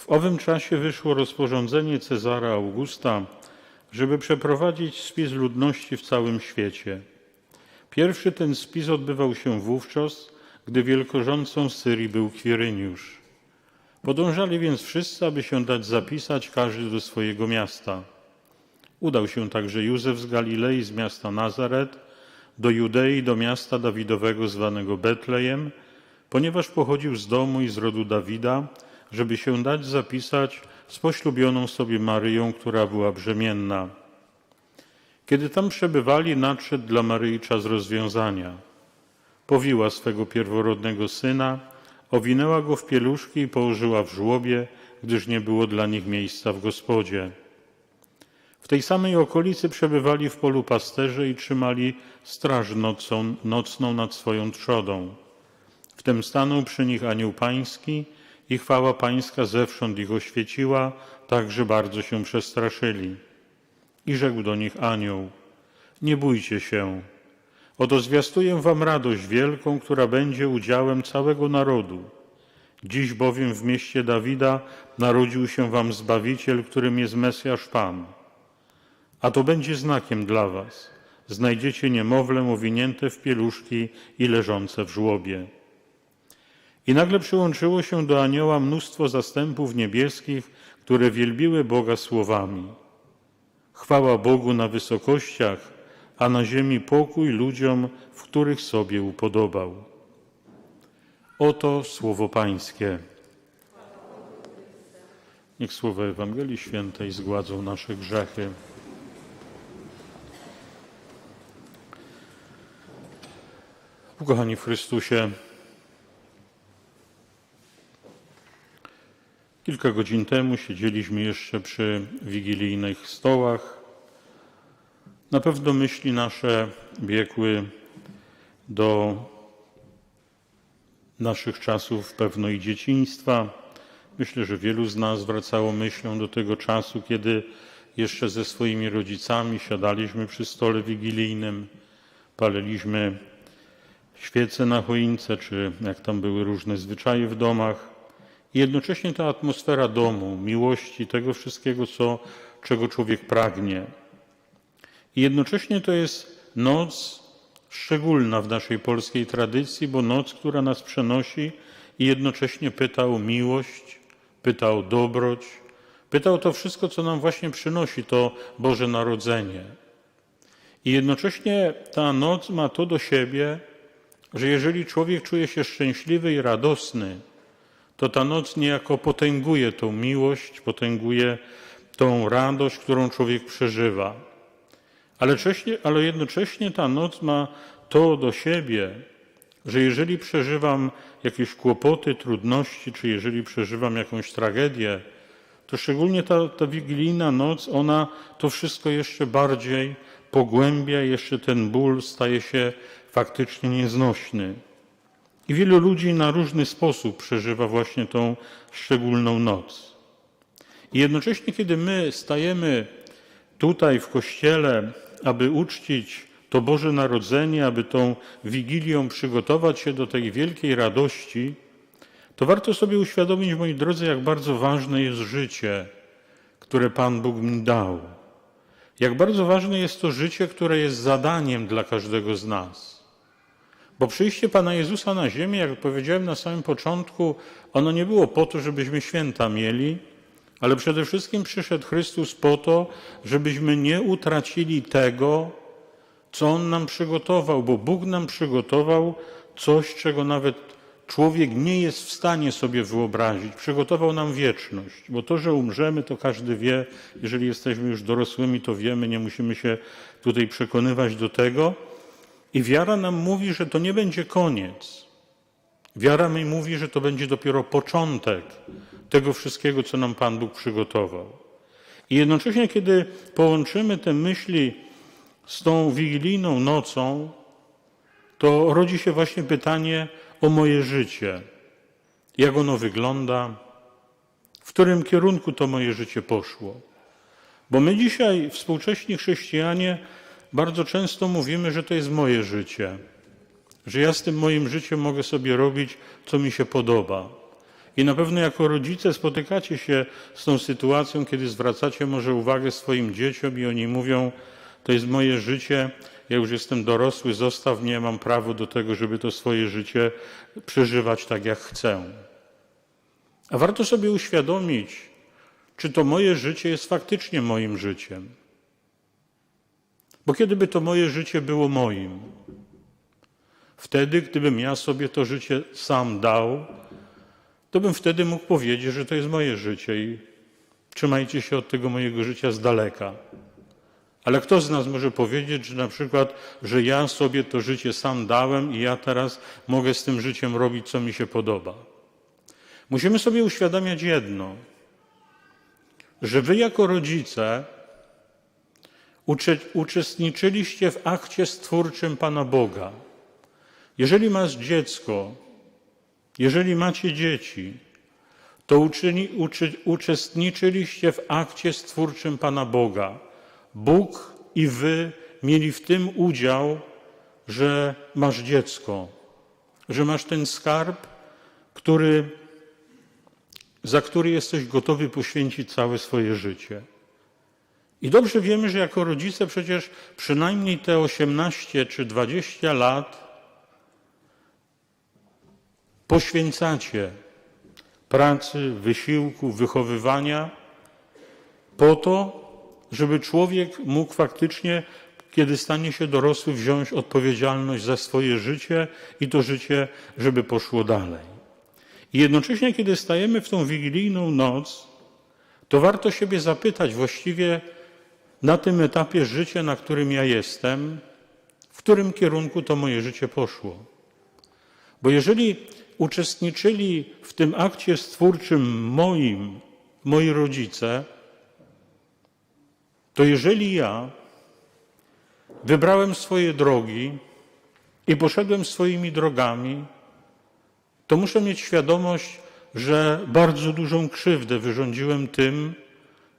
W owym czasie wyszło rozporządzenie Cezara Augusta, żeby przeprowadzić spis ludności w całym świecie. Pierwszy ten spis odbywał się wówczas, gdy wielkorządcą Syrii był Kwiryniusz. Podążali więc wszyscy, aby się dać zapisać każdy do swojego miasta. Udał się także Józef z Galilei, z miasta Nazaret, do Judei, do miasta Dawidowego zwanego Betlejem, ponieważ pochodził z domu i z rodu Dawida, żeby się dać zapisać z poślubioną sobie Maryją, która była brzemienna. Kiedy tam przebywali, nadszedł dla Maryi czas rozwiązania. Powiła swego pierworodnego syna, owinęła go w pieluszki i położyła w żłobie, gdyż nie było dla nich miejsca w gospodzie. W tej samej okolicy przebywali w polu pasterze i trzymali straż nocą, nocną nad swoją trzodą. Wtem stanął przy nich anioł pański i chwała pańska zewsząd ich oświeciła, tak że bardzo się przestraszyli. I rzekł do nich anioł, nie bójcie się, oto zwiastuję wam radość wielką, która będzie udziałem całego narodu. Dziś bowiem w mieście Dawida narodził się wam Zbawiciel, którym jest Mesjasz Pan. A to będzie znakiem dla was. Znajdziecie niemowlę owinięte w pieluszki i leżące w żłobie. I nagle przyłączyło się do anioła mnóstwo zastępów niebieskich, które wielbiły Boga słowami. Chwała Bogu na wysokościach, a na ziemi pokój ludziom, w których sobie upodobał. Oto słowo Pańskie. Niech słowa Ewangelii Świętej zgładzą nasze grzechy. Ukochani w Chrystusie, kilka godzin temu siedzieliśmy jeszcze przy wigilijnych stołach. Na pewno myśli nasze biegły do naszych czasów pewno i dzieciństwa. Myślę, że wielu z nas wracało myślą do tego czasu, kiedy jeszcze ze swoimi rodzicami siadaliśmy przy stole wigilijnym, paliliśmy świece na choince, czy jak tam były różne zwyczaje w domach. I jednocześnie ta atmosfera domu, miłości, tego wszystkiego, co, czego człowiek pragnie. I jednocześnie to jest noc szczególna w naszej polskiej tradycji, bo noc, która nas przenosi i jednocześnie pyta o miłość, pyta o dobroć, pyta o to wszystko, co nam właśnie przynosi to Boże Narodzenie. I jednocześnie ta noc ma to do siebie, że jeżeli człowiek czuje się szczęśliwy i radosny, to ta noc niejako potęguje tą miłość, potęguje tą radość, którą człowiek przeżywa. Ale, ale jednocześnie ta noc ma to do siebie, że jeżeli przeżywam jakieś kłopoty, trudności, czy jeżeli przeżywam jakąś tragedię, to szczególnie ta, ta wigilijna noc, ona to wszystko jeszcze bardziej pogłębia, jeszcze ten ból staje się faktycznie nieznośny. I wielu ludzi na różny sposób przeżywa właśnie tą szczególną noc. I jednocześnie, kiedy my stajemy tutaj w kościele, aby uczcić to Boże Narodzenie, aby tą wigilią przygotować się do tej wielkiej radości, to warto sobie uświadomić, moi drodzy, jak bardzo ważne jest życie, które Pan Bóg mi dał. Jak bardzo ważne jest to życie, które jest zadaniem dla każdego z nas. Bo przyjście Pana Jezusa na ziemię, jak powiedziałem na samym początku, ono nie było po to, żebyśmy święta mieli, ale przede wszystkim przyszedł Chrystus po to, żebyśmy nie utracili tego, co On nam przygotował, bo Bóg nam przygotował coś, czego nawet człowiek nie jest w stanie sobie wyobrazić. Przygotował nam wieczność, bo to, że umrzemy, to każdy wie. Jeżeli jesteśmy już dorosłymi, to wiemy, nie musimy się tutaj przekonywać do tego. I wiara nam mówi, że to nie będzie koniec. Wiara mi mówi, że to będzie dopiero początek tego wszystkiego, co nam Pan Bóg przygotował. I jednocześnie, kiedy połączymy te myśli z tą wigilijną nocą, to rodzi się właśnie pytanie o moje życie. Jak ono wygląda? W którym kierunku to moje życie poszło? Bo my dzisiaj, współcześni chrześcijanie, bardzo często mówimy, że to jest moje życie, że ja z tym moim życiem mogę sobie robić, co mi się podoba. I na pewno jako rodzice spotykacie się z tą sytuacją, kiedy zwracacie może uwagę swoim dzieciom i oni mówią: To jest moje życie, ja już jestem dorosły, zostaw mnie, mam prawo do tego, żeby to swoje życie przeżywać tak, jak chcę. A warto sobie uświadomić, czy to moje życie jest faktycznie moim życiem. Bo kiedyby to moje życie było moim? Wtedy, gdybym ja sobie to życie sam dał, to bym wtedy mógł powiedzieć, że to jest moje życie i trzymajcie się od tego mojego życia z daleka. Ale kto z nas może powiedzieć, że na przykład, że ja sobie to życie sam dałem i ja teraz mogę z tym życiem robić, co mi się podoba? Musimy sobie uświadamiać jedno, że wy jako rodzice uczestniczyliście w akcie stwórczym Pana Boga. Jeżeli masz dziecko, jeżeli macie dzieci, to uczyni, uczy, uczestniczyliście w akcie stwórczym Pana Boga. Bóg i wy mieli w tym udział, że masz dziecko, że masz ten skarb, który, za który jesteś gotowy poświęcić całe swoje życie. I dobrze wiemy, że jako rodzice przecież przynajmniej te 18 czy 20 lat poświęcacie pracy, wysiłku, wychowywania po to, żeby człowiek mógł faktycznie, kiedy stanie się dorosły, wziąć odpowiedzialność za swoje życie i to życie, żeby poszło dalej. I jednocześnie, kiedy stajemy w tą wigilijną noc, to warto siebie zapytać właściwie na tym etapie życia, na którym ja jestem, w którym kierunku to moje życie poszło. Bo jeżeli uczestniczyli w tym akcie stwórczym moim, moi rodzice, to jeżeli ja wybrałem swoje drogi i poszedłem swoimi drogami, to muszę mieć świadomość, że bardzo dużą krzywdę wyrządziłem tym,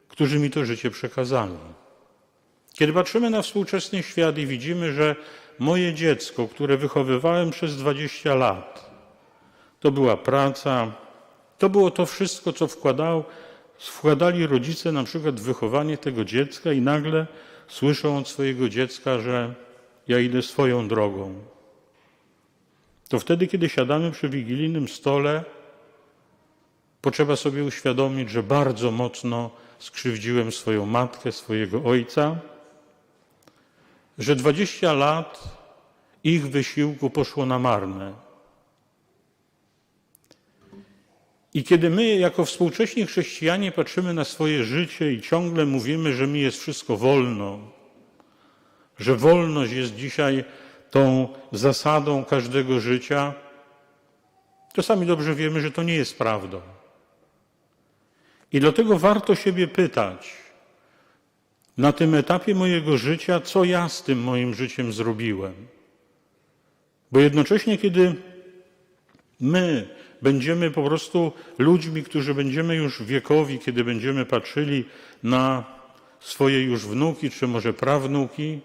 którzy mi to życie przekazali. Kiedy patrzymy na współczesny świat i widzimy, że moje dziecko, które wychowywałem przez 20 lat, to była praca, to było to wszystko, co wkładał, wkładali rodzice na przykład w wychowanie tego dziecka i nagle słyszą od swojego dziecka, że ja idę swoją drogą. To wtedy, kiedy siadamy przy wigilijnym stole, potrzeba sobie uświadomić, że bardzo mocno skrzywdziłem swoją matkę, swojego ojca, że 20 lat ich wysiłku poszło na marne. I kiedy my, jako współcześni chrześcijanie, patrzymy na swoje życie i ciągle mówimy, że mi jest wszystko wolno, że wolność jest dzisiaj tą zasadą każdego życia, to sami dobrze wiemy, że to nie jest prawdą. I dlatego warto siebie pytać na tym etapie mojego życia, co ja z tym moim życiem zrobiłem. Bo jednocześnie, kiedy my będziemy po prostu ludźmi, którzy będziemy już wiekowi, kiedy będziemy patrzyli na swoje już wnuki, czy może prawnuki,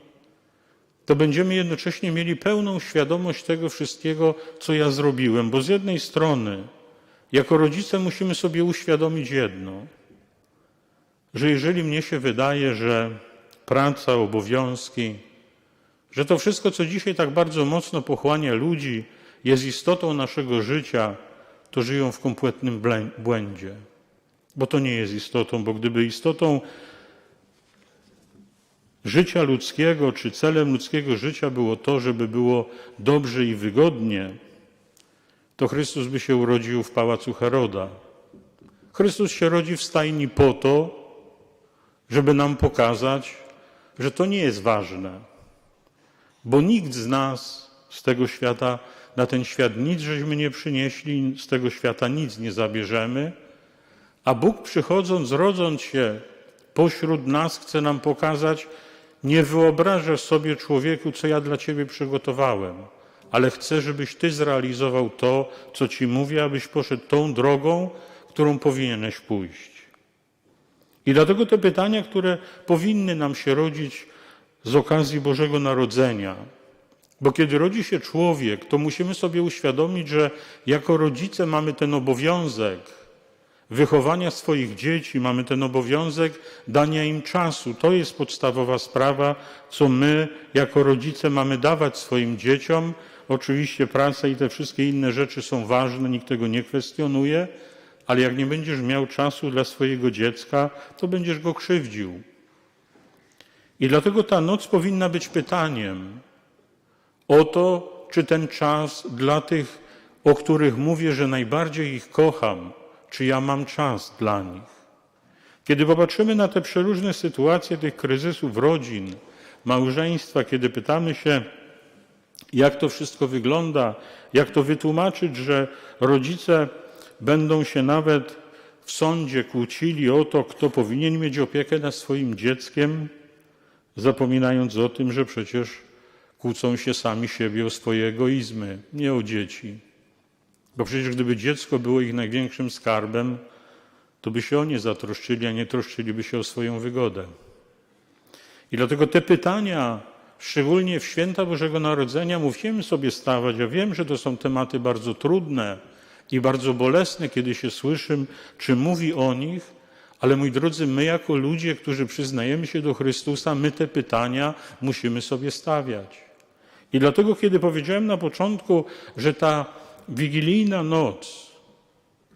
to będziemy jednocześnie mieli pełną świadomość tego wszystkiego, co ja zrobiłem. Bo z jednej strony, jako rodzice musimy sobie uświadomić jedno, że jeżeli mnie się wydaje, że praca, obowiązki, że to wszystko, co dzisiaj tak bardzo mocno pochłania ludzi, jest istotą naszego życia, to żyją w kompletnym błędzie. Bo to nie jest istotą, bo gdyby istotą życia ludzkiego, czy celem ludzkiego życia było to, żeby było dobrze i wygodnie, to Chrystus by się urodził w pałacu Heroda. Chrystus się rodzi w stajni po to, żeby nam pokazać, że to nie jest ważne, bo nikt z nas z tego świata na ten świat nic żeśmy nie przynieśli, z tego świata nic nie zabierzemy, a Bóg przychodząc, rodząc się pośród nas, chce nam pokazać, nie wyobrażasz sobie człowieku, co ja dla ciebie przygotowałem, ale chcę, żebyś ty zrealizował to, co ci mówię, abyś poszedł tą drogą, którą powinieneś pójść. I dlatego te pytania, które powinny nam się rodzić z okazji Bożego Narodzenia, Bo kiedy rodzi się człowiek, to musimy sobie uświadomić, że jako rodzice mamy ten obowiązek wychowania swoich dzieci, mamy ten obowiązek dania im czasu. To jest podstawowa sprawa, co my jako rodzice mamy dawać swoim dzieciom. Oczywiście praca i te wszystkie inne rzeczy są ważne, nikt tego nie kwestionuje, ale jak nie będziesz miał czasu dla swojego dziecka, to będziesz go krzywdził. I dlatego ta noc powinna być pytaniem o to, czy ten czas dla tych, o których mówię, że najbardziej ich kocham, czy ja mam czas dla nich. Kiedy popatrzymy na te przeróżne sytuacje tych kryzysów rodzin, małżeństwa, kiedy pytamy się, jak to wszystko wygląda, jak to wytłumaczyć, że rodzice będą się nawet w sądzie kłócili o to, kto powinien mieć opiekę nad swoim dzieckiem, zapominając o tym, że przecież kłócą się sami siebie o swoje egoizmy, nie o dzieci. Bo przecież gdyby dziecko było ich największym skarbem, to by się o nie zatroszczyli, a nie troszczyliby się o swoją wygodę. I dlatego te pytania, szczególnie w święta Bożego Narodzenia, musimy sobie stawać. Ja wiem, że to są tematy bardzo trudne i bardzo bolesne, kiedy się słyszy, czy mówi o nich, ale mój drodzy, my jako ludzie, którzy przyznajemy się do Chrystusa, my te pytania musimy sobie stawiać. I dlatego, kiedy powiedziałem na początku, że ta wigilijna noc,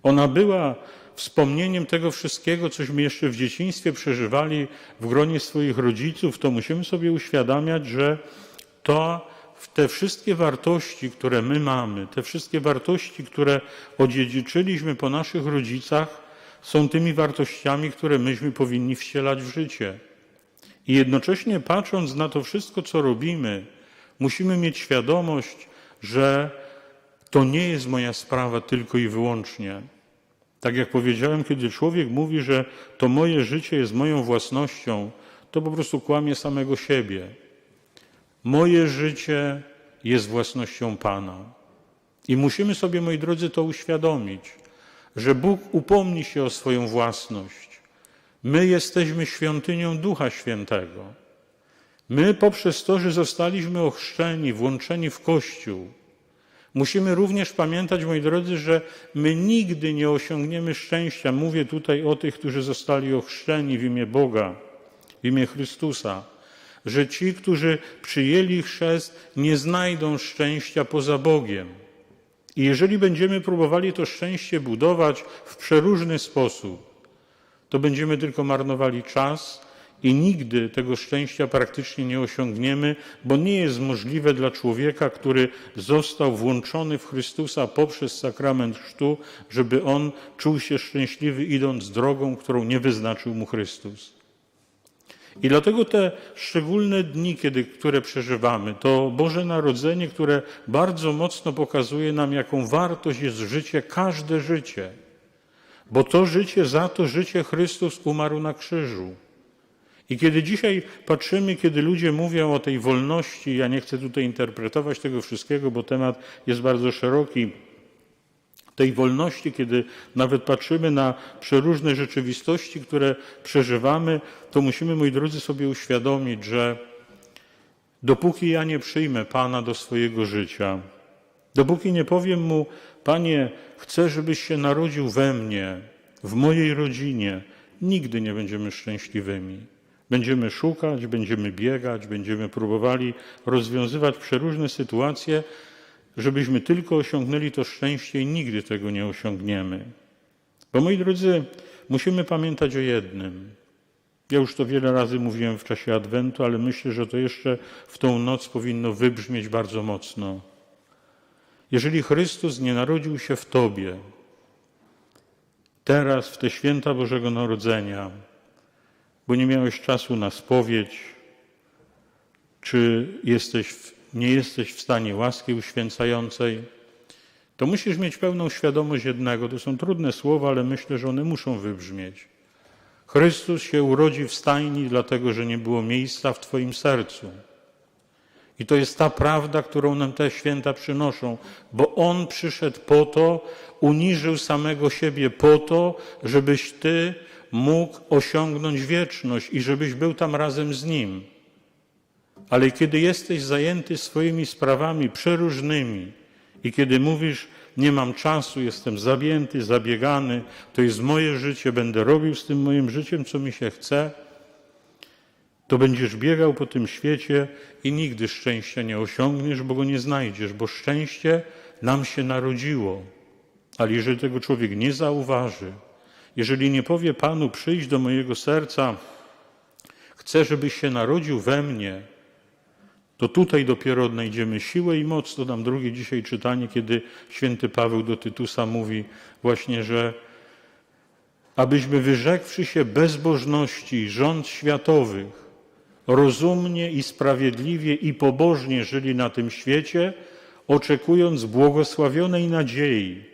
ona była wspomnieniem tego wszystkiego, cośmy jeszcze w dzieciństwie przeżywali w gronie swoich rodziców, to musimy sobie uświadamiać, że to te wszystkie wartości, które my mamy, te wszystkie wartości, które odziedziczyliśmy po naszych rodzicach, są tymi wartościami, które myśmy powinni wcielać w życie. I jednocześnie patrząc na to wszystko, co robimy, musimy mieć świadomość, że to nie jest moja sprawa tylko i wyłącznie. Tak jak powiedziałem, kiedy człowiek mówi, że to moje życie jest moją własnością, to po prostu kłamie samego siebie. Moje życie jest własnością Pana. I musimy sobie, moi drodzy, to uświadomić, że Bóg upomni się o swoją własność. My jesteśmy świątynią Ducha Świętego. My poprzez to, że zostaliśmy ochrzczeni, włączeni w Kościół, musimy również pamiętać, moi drodzy, że my nigdy nie osiągniemy szczęścia. Mówię tutaj o tych, którzy zostali ochrzczeni w imię Boga, w imię Chrystusa że ci, którzy przyjęli chrzest, nie znajdą szczęścia poza Bogiem. I jeżeli będziemy próbowali to szczęście budować w przeróżny sposób, to będziemy tylko marnowali czas i nigdy tego szczęścia praktycznie nie osiągniemy, bo nie jest możliwe dla człowieka, który został włączony w Chrystusa poprzez sakrament chrztu, żeby on czuł się szczęśliwy idąc drogą, którą nie wyznaczył mu Chrystus. I dlatego te szczególne dni, kiedy, które przeżywamy, to Boże Narodzenie, które bardzo mocno pokazuje nam, jaką wartość jest życie, każde życie. Bo to życie, za to życie Chrystus umarł na krzyżu. I kiedy dzisiaj patrzymy, kiedy ludzie mówią o tej wolności, ja nie chcę tutaj interpretować tego wszystkiego, bo temat jest bardzo szeroki, tej wolności, kiedy nawet patrzymy na przeróżne rzeczywistości, które przeżywamy, to musimy, moi drodzy, sobie uświadomić, że dopóki ja nie przyjmę Pana do swojego życia, dopóki nie powiem Mu, Panie, chcę, żebyś się narodził we mnie, w mojej rodzinie, nigdy nie będziemy szczęśliwymi. Będziemy szukać, będziemy biegać, będziemy próbowali rozwiązywać przeróżne sytuacje, żebyśmy tylko osiągnęli to szczęście i nigdy tego nie osiągniemy. Bo moi drodzy, musimy pamiętać o jednym. Ja już to wiele razy mówiłem w czasie Adwentu, ale myślę, że to jeszcze w tą noc powinno wybrzmieć bardzo mocno. Jeżeli Chrystus nie narodził się w Tobie, teraz w te święta Bożego Narodzenia, bo nie miałeś czasu na spowiedź, czy jesteś w nie jesteś w stanie łaski uświęcającej, to musisz mieć pełną świadomość jednego. To są trudne słowa, ale myślę, że one muszą wybrzmieć. Chrystus się urodzi w stajni, dlatego że nie było miejsca w Twoim sercu. I to jest ta prawda, którą nam te święta przynoszą, bo On przyszedł po to, uniżył samego siebie po to, żebyś Ty mógł osiągnąć wieczność i żebyś był tam razem z Nim. Ale kiedy jesteś zajęty swoimi sprawami przeróżnymi i kiedy mówisz, nie mam czasu, jestem zabięty, zabiegany, to jest moje życie, będę robił z tym moim życiem, co mi się chce, to będziesz biegał po tym świecie i nigdy szczęścia nie osiągniesz, bo go nie znajdziesz, bo szczęście nam się narodziło. Ale jeżeli tego człowiek nie zauważy, jeżeli nie powie Panu, przyjdź do mojego serca, chcę, żebyś się narodził we mnie, to tutaj dopiero odnajdziemy siłę i moc. To nam drugie dzisiaj czytanie, kiedy święty Paweł do Tytusa mówi właśnie, że abyśmy wyrzekłszy się bezbożności rząd światowych, rozumnie i sprawiedliwie i pobożnie żyli na tym świecie, oczekując błogosławionej nadziei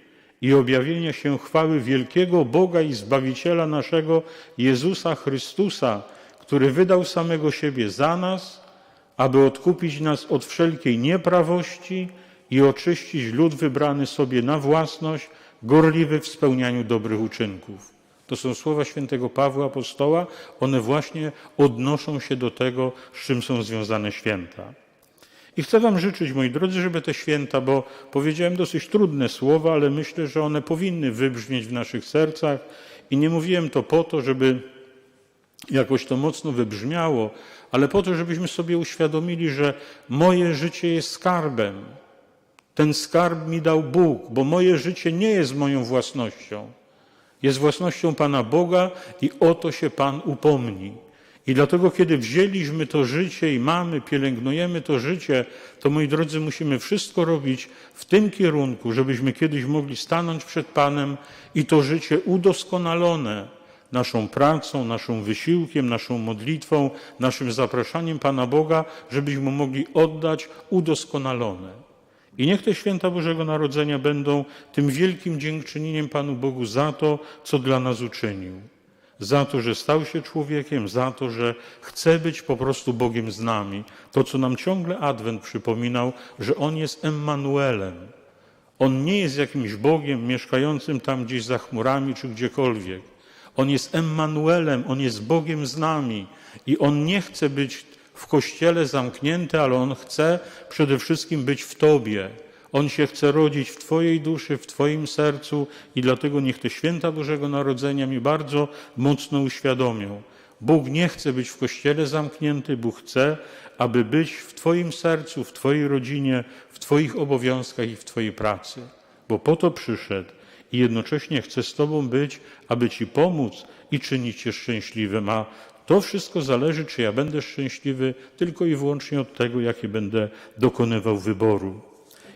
i objawienia się chwały wielkiego Boga i Zbawiciela naszego Jezusa Chrystusa, który wydał samego siebie za nas, aby odkupić nas od wszelkiej nieprawości i oczyścić lud wybrany sobie na własność, gorliwy w spełnianiu dobrych uczynków. To są słowa świętego Pawła Apostoła, one właśnie odnoszą się do tego, z czym są związane święta. I chcę Wam życzyć, moi drodzy, żeby te święta, bo powiedziałem dosyć trudne słowa, ale myślę, że one powinny wybrzmieć w naszych sercach i nie mówiłem to po to, żeby jakoś to mocno wybrzmiało, ale po to, żebyśmy sobie uświadomili, że moje życie jest skarbem. Ten skarb mi dał Bóg, bo moje życie nie jest moją własnością. Jest własnością Pana Boga i o to się Pan upomni. I dlatego, kiedy wzięliśmy to życie i mamy, pielęgnujemy to życie, to moi drodzy, musimy wszystko robić w tym kierunku, żebyśmy kiedyś mogli stanąć przed Panem i to życie udoskonalone naszą pracą, naszym wysiłkiem, naszą modlitwą, naszym zapraszaniem Pana Boga, żebyśmy mogli oddać udoskonalone. I niech te święta Bożego Narodzenia będą tym wielkim dziękczynieniem Panu Bogu za to, co dla nas uczynił. Za to, że stał się człowiekiem, za to, że chce być po prostu Bogiem z nami. To, co nam ciągle Adwent przypominał, że On jest Emmanuelem. On nie jest jakimś Bogiem mieszkającym tam gdzieś za chmurami czy gdziekolwiek. On jest Emmanuelem, On jest Bogiem z nami i On nie chce być w kościele zamknięty, ale On chce przede wszystkim być w Tobie. On się chce rodzić w Twojej duszy, w Twoim sercu i dlatego niech te święta Bożego Narodzenia mi bardzo mocno uświadomią. Bóg nie chce być w kościele zamknięty, Bóg chce, aby być w Twoim sercu, w Twojej rodzinie, w Twoich obowiązkach i w Twojej pracy, bo po to przyszedł i jednocześnie chce z Tobą być, aby Ci pomóc i czynić Cię szczęśliwym. A to wszystko zależy, czy ja będę szczęśliwy, tylko i wyłącznie od tego, jakie będę dokonywał wyboru.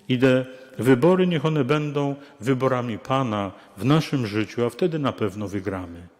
I te wybory, niech one będą wyborami Pana w naszym życiu, a wtedy na pewno wygramy.